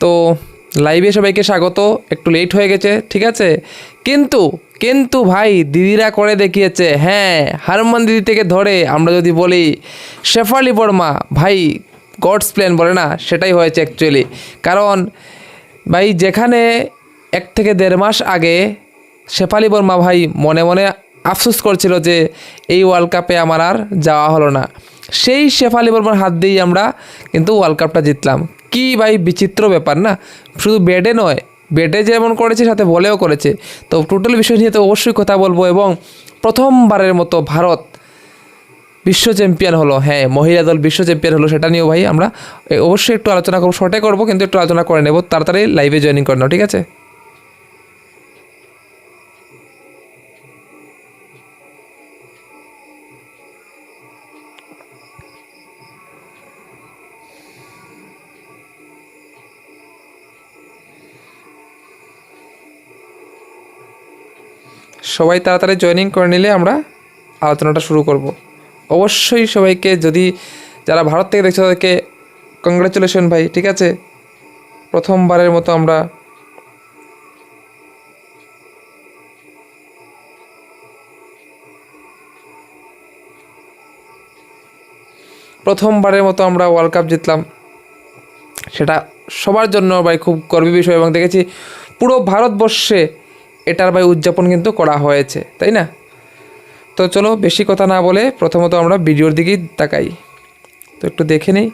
তো লাইভে সবাইকে স্বাগত। একটু লেট হয়ে গেছে, ঠিক আছে? কিন্তু কিন্তু ভাই, দিদিরা করে দেখিয়েছে হ্যাঁ হারমান দিদি থেকে ধরে, আমরা যদি বলি শেফালি বর্মা, ভাই, গডস প্ল্যান বলে না, সেটাই হয়েছে অ্যাকচুয়ালি কারণ, ভাই, যেখানে এক থেকে দেড় মাস আগে শেফালি বর্মা ভাই মনে মনে আফসোস করছিল যে এই ওয়ার্ল্ড কাপে আমার আর যাওয়া হলো না। সেই শেফালি বর্মার হাত দিয়েই আমরা কিন্তু ওয়ার্ল্ড কাপটা জিতলাম। কি ভাই বিচিত্র ব্যাপার না? শুধু বেডে নয় বেডে যেমন করেছে, সাথে বলেও করেছে। তো টোটাল বিষয় নিয়ে তো অবশ্যই কথা বলব এবং প্রথমবারের মতো ভারত বিশ্ব চ্যাম্পিয়ন হলো। হ্যাঁ মহিলা দল বিশ্ব চ্যাম্পিয়ন হলো সেটা নিয়েও ভাই আমরা অবশ্যই একটু আলোচনা করব, শর্টে করব, কিন্তু একটু আলোচনা করে নেব। তাড়াতাড়ি লাইভে জয়েনিং করে নাও, ঠিক আছে? সবাই তাড়াতাড়ি জয়েনিং করে নিলে আমরা আলোচনাটা শুরু করব। অবশ্যই সবাইকে যদি যারা ভারত থেকে দেখছ তাদেরকে কংগ্রাচুলেশন ভাই, ঠিক আছে? প্রথমবারের মতো আমরা প্রথমবারের মতো আমরা ওয়ার্ল্ড কাপ জিতলাম। সেটা সবার জন্য ভাই, খুব গর্বের বিষয় এবং দেখেছি পুরো ভারতবর্ষে এটার ভাই উদযাপন কিন্তু করা হয়েছে, তাই না? তো চলো বেশি কথা না বলে প্রথমত আমরা ভিডিওর দিকেই তাকাই। তো একটু দেখে নিই।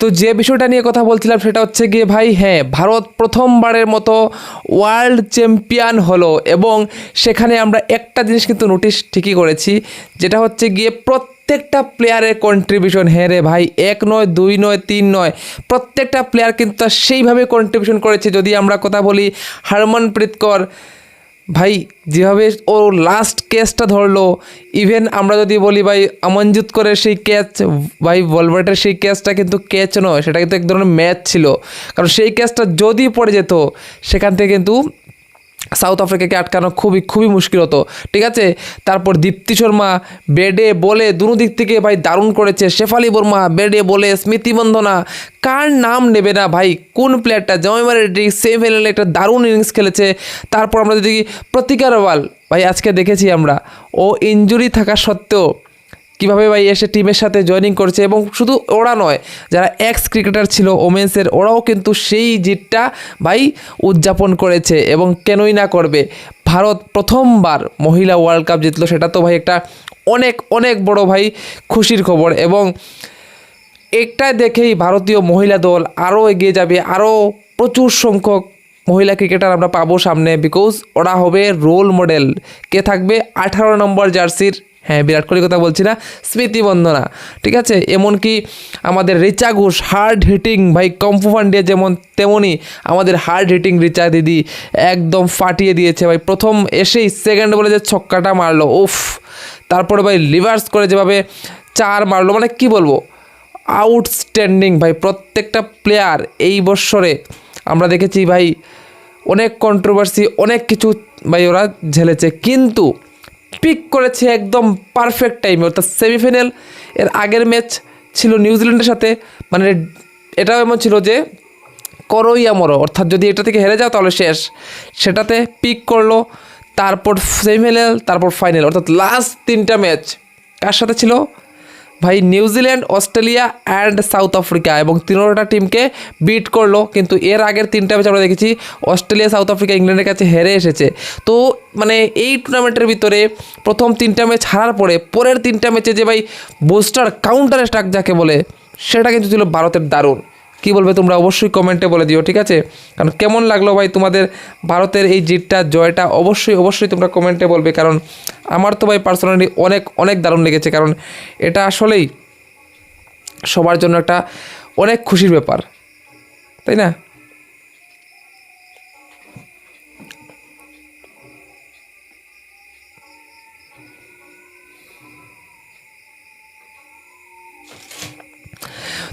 তো যে বিষয়টা নিয়ে কথা বলছিলাম সেটা হচ্ছে গিয়ে ভাই হ্যাঁ ভারত প্রথমবারের মতো ওয়ার্ল্ড চ্যাম্পিয়ন হলো এবং সেখানে আমরা একটা জিনিস কিন্তু নোটিশ ঠিকই করেছি, যেটা হচ্ছে গিয়ে প্রত্যেকটা প্লেয়ারের কন্ট্রিবিউশন হ্যাঁ রে ভাই, এক নয়, দুই নয়, তিন নয়, প্রত্যেকটা প্লেয়ার কিন্তু সেইভাবে কন্ট্রিবিউশন করেছে। যদি আমরা কথা বলি হারমনপ্রীত কর ভাই, যেভাবে ও লাস্ট ক্যাচটা ধরলো ইভেন আমরা যদি বলি ভাই আমনজুত করে সেই ক্যাচ ভাই বলবার্টের সেই ক্যাচটা কিন্তু ক্যাচ নয়, সেটা কিন্তু এক ধরনের ম্যাচ ছিল। কারণ সেই ক্যাচটা যদি পড়ে যেত, সেখান থেকে কিন্তু সাউথ আফ্রিকাকে আটকানো খুবই খুবই মুশকিল হতো। ঠিক আছে? তারপর দীপ্তি শর্মা, বেডে বলে দুনো দিক থেকে ভাই দারুণ করেছে। শেফালি বর্মা, বেডে বলে স্মৃতি বন্দনা। কার নাম নেবে না ভাই? কোন প্লেয়ারটা জয়মা রেড্ডি সেমিফাইনালে একটা দারুণ ইনিংস খেলেছে। তারপর আমরা যদি প্রতিকার ওয়াল, ভাই আজকে দেখেছি আমরা, ও ইঞ্জুরি থাকা সত্ত্বেও কীভাবে ভাই এসে টিমের সাথে জয়েনিং করছে? এবং শুধু ওরা নয়, যারা এক্স ক্রিকেটার ছিল ওমেন্সের, ওরাও কিন্তু সেই জিতটা ভাই উদযাপন করেছে এবং কেনই না করবে? ভারত প্রথমবার মহিলা ওয়ার্ল্ড কাপ জিতলো, সেটা তো ভাই একটা অনেক অনেক বড় ভাই খুশির খবর। এবং এটা দেখেই ভারতীয় মহিলা দল আরও এগিয়ে যাবে, আরও প্রচুর সংখ্যক মহিলা ক্রিকেটার আমরা পাবো সামনে বিকজ ওরা হবে রোল মডেল কে থাকবে? আঠারো নম্বর জার্সির হ্যাঁ বিরাট কোহলির কথা বলছি না, স্মৃতি বন্দনা, ঠিক আছে? এমনকি আমাদের রিচা ঘোষ হার্ড হিটিং ভাই, কম্ফু ফান্ডিয়া যেমন তেমনই আমাদের হার্ড হিটিং রিচা দিদি একদম ফাটিয়ে দিয়েছে, ভাই। প্রথম এসেই সেকেন্ড বলে যে ছক্কাটা মারলো, উফ! তারপরে ভাই রিভার্স করে যেভাবে চার মারলো মানে কি বলব? আউটস্ট্যান্ডিং ভাই, প্রত্যেকটা প্লেয়ার এই বৎসরে আমরা দেখেছি, ভাই, অনেক কন্ট্রোভার্সি অনেক কিছু, ভাই, ওরা ঝেলেছে। কিন্তু পিক করেছে একদম পারফেক্ট টাইমে অর্থাৎ সেমিফাইনাল এর আগের ম্যাচ ছিল নিউজিল্যান্ডের সাথে। মানে এটাও এমন ছিল যে করোই মরো, অর্থাৎ যদি এটা থেকে হেরে যাও তাহলে শেষ। সেটাতে পিক করল, তারপর সেমিফাইনাল তারপর ফাইনাল অর্থাৎ লাস্ট তিনটা ম্যাচ কার সাথে ছিল? ভাই New Zealand Australia and South Africa এবং তিনোটা টিমকে বিট করল। কিন্তু এর আগের তিনটা ম্যাচ আমরা দেখেছি, অস্ট্রেলিয়া সাউথ আফ্রিকা ইংল্যান্ডের কাছে হেরে এসেছে। তো মানে এই টুর্নামেন্টের ভিতরে প্রথম তিনটা ম্যাচ হারার পরে পরের তিনটা ম্যাচে যে ভাই বোস্টার কাউন্টার স্ট্রাক যাকে বলে, সেটা কিন্তু ছিল ভারতের দারুণ। কি বলবে তোমরা অবশ্যই কমেন্টে বলে দিও, ঠিক আছে? কারণ কেমন লাগল ভাই তোমাদের ভারতের এই জিতটা, জয়টা? অবশ্যই অবশ্যই তোমরা কমেন্টে বলবে, কারণ আমার তো ভাই পার্সোনালি অনেক অনেক দারুণ লেগেছে, কারণ এটা আসলেই সবার জন্য একটা অনেক খুশির ব্যাপার, তাই না?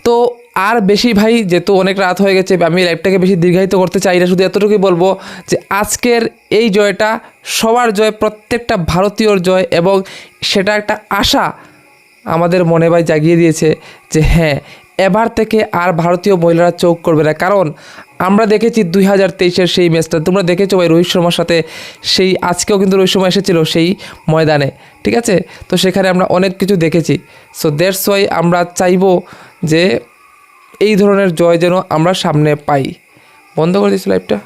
তো আর বেশি ভাই, যেহেতু অনেক রাত হয়ে গেছে, আমি লাইভটাকে বেশি দীর্ঘায়িত করতে চাই না। শুধু এতটুকুই বলব যে, আজকের এই জয়টা সবার জয়, প্রত্যেকটা ভারতীয়র জয় এবং সেটা একটা আশা আমাদের মনে ভাই জাগিয়ে দিয়েছে যে হ্যাঁ এবার থেকে আর ভারতীয় মহিলারা চোখ করবে না। কারণ আমরা দেখেছি দুই হাজার তেইশের সেই ম্যাচটা তোমরা দেখেছ ভাই রোহিত শর্মার সাথে, সেই আজকেও কিন্তু রোহিত শর্মা এসেছিল সেই ময়দানে, ঠিক আছে? তো সেখানে আমরা অনেক কিছু দেখেছি। সো ওয়াই আমরা চাইব যে এই ধরনের জয় যেন আমরা সামনে পাই। বন্ধ করে দিচ্ছি লাইভটা